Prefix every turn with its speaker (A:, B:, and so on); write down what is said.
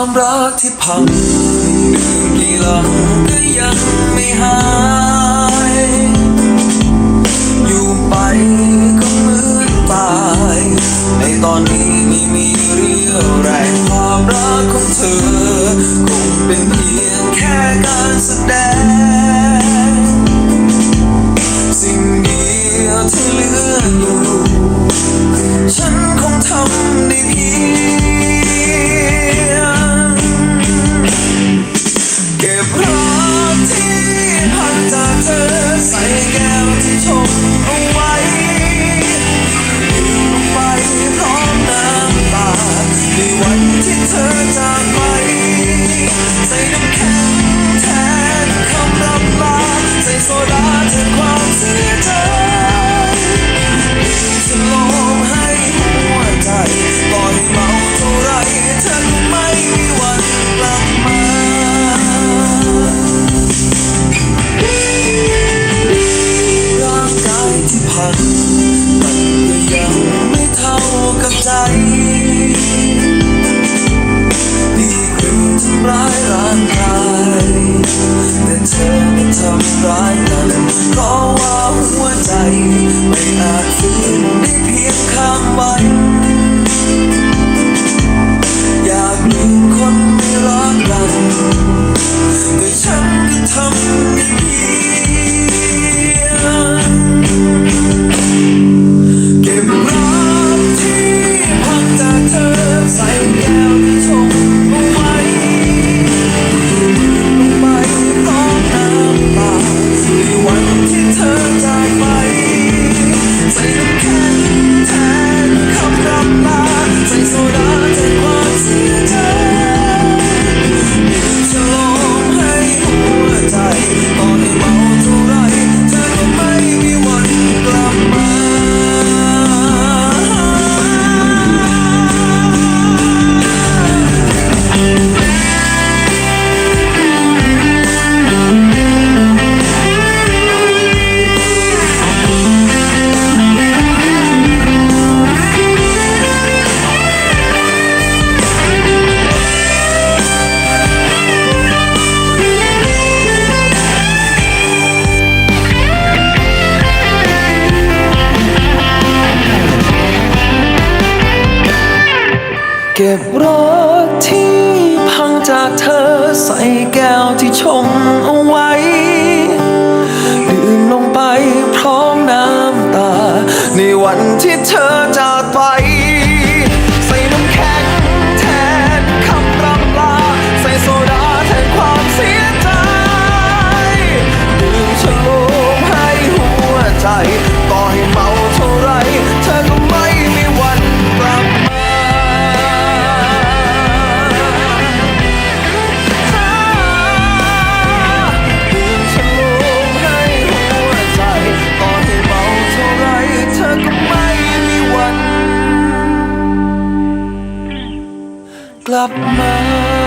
A: ความรักที่พังดื่มกี่หลังก็ยังไม่หาย ใส่แก้วที่ชมเอาไว้ เธอได้ทำร้ายกันเพราะว่าหัวใจ ไม่อาจฝืนได้เพียงข้ามไป เก็บรถที่พังจากเธอใส่แก้วที่ชงเอาไว้ดื่มลงไปพร้อมน้ำตา ในวันที่เธอ กลับมา